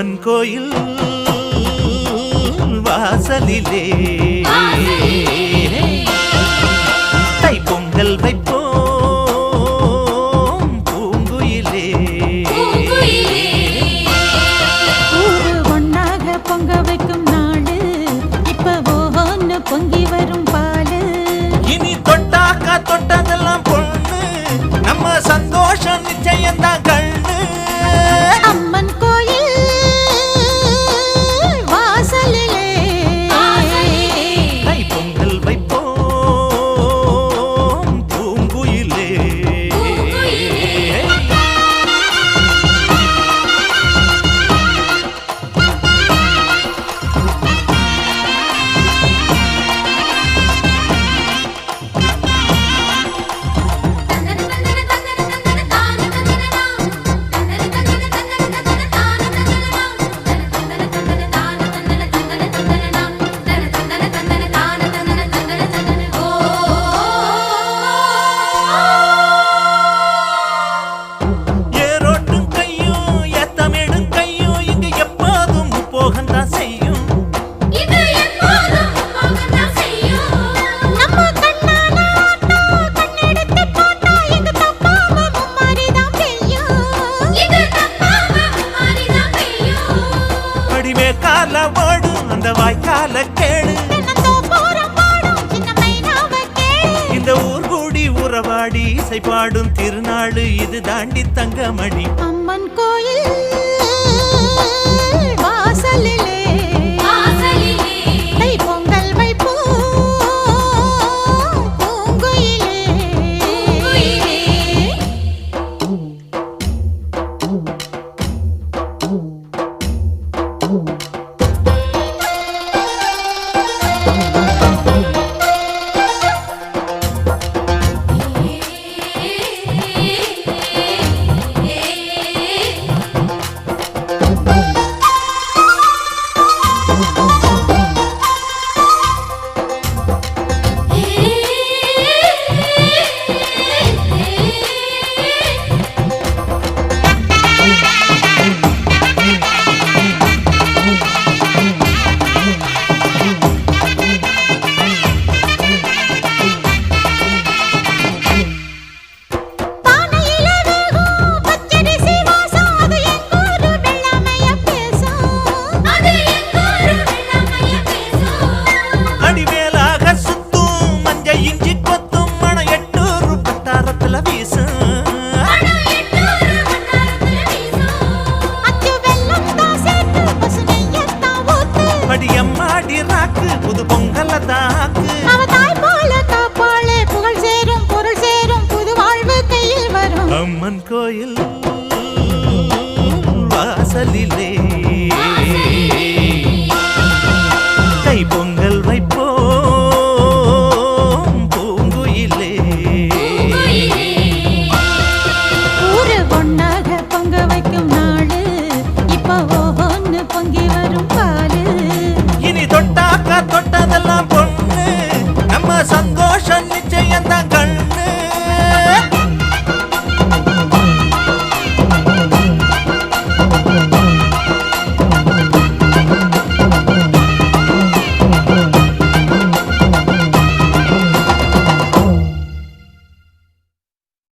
அம்மன் கோயில் வாசலிலே. தைப்பொங்கல் வைப்போம் பூங்குயிலே. ஒன்னாக பொங்க வைக்கும் நாடு இப்ப ஒவ்வொன்னு பொங்கி வரும் பாடு இனி தொட்டாக்கா தொட்டதெல்லாம் பொண்ணு நம்ம சந்தோஷம் நிச்சயம்தான் அந்த வாய்க்கால கேளு. இந்த ஊர் கூடி உறவாடி இசை பாடும் திருநாள் இது தாண்டி தங்கமணி. அம்மன் கோயில் வாசலில் தாக்கு. அவ தாய் போல காப்பாளே புகழ் சேரும் பொருள் சேரும் புது வாழ்வு கையில் வரும். அம்மன் கோயில் வாசலிலே. கை பொங்கல் வைப்போம் பூங்குயிலே. ஊரு பொண்ணாக பொங்க வைக்கும் நாடு இப்போ ஒவ்வொன்று பொங்கி வரும் பாரு தொட்டாக்கா தொட்டதெல்லாம்